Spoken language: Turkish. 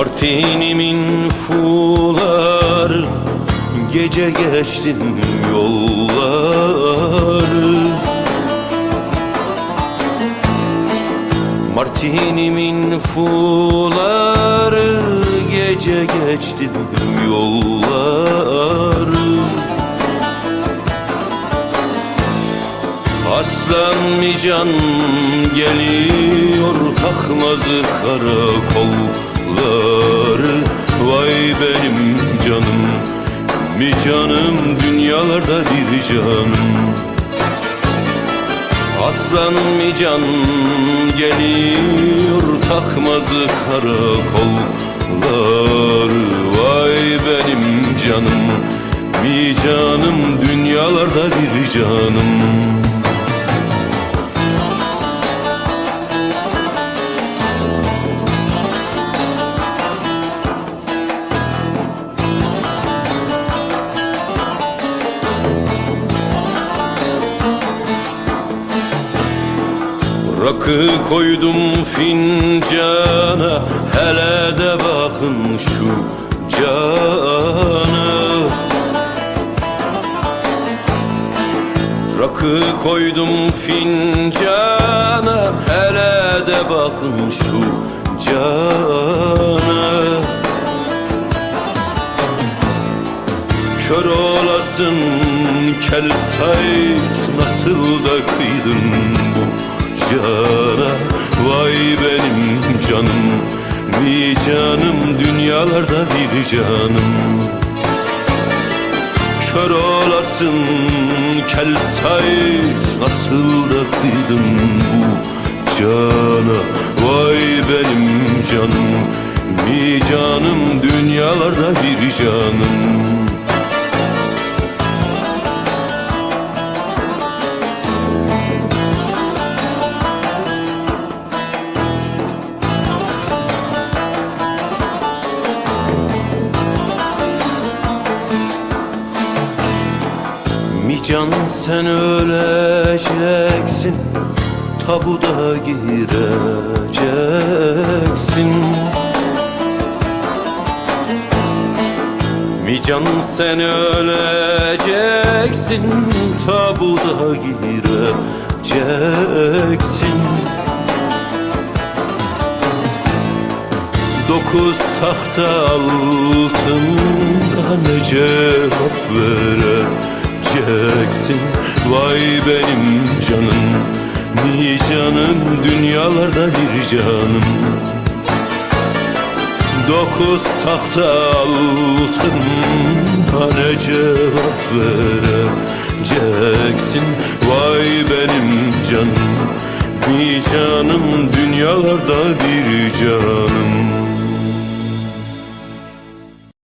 Martinimin fular Gece geçtim yolları. Martinimin fuları Gece geçtim yolları. Aslan mi can geliyor takmazı karakolları Vay benim canım mi canım dünyalarda bir canım. Aslan mi can geliyor takmazı karakolları Vay benim canım mi canım dünyalarda bir canım Rakı koydum fincana Hele de bakın şu cana. Rakı koydum fincana Hele de bakın şu cana. Kör olasın kel Said Nasıl da kıydın cana Vay benim canım Bir canım dünyalarda bir canım. Kör olasın kel Said Nasıl da kıydın bu cana. Vay benim canım Bir canım dünyalarda bir canım can sen öleceksin Tabuda gireceksin. Mi can sen öleceksin Tabuda gireceksin. Dokuz tahta altında ne cevap vereceksin Vay benim canım Ni canım dünyalarda bir canım. Dokuz tahta altında ne cevap vereceksin. Vay benim canım bir canım dünyalarda bir canım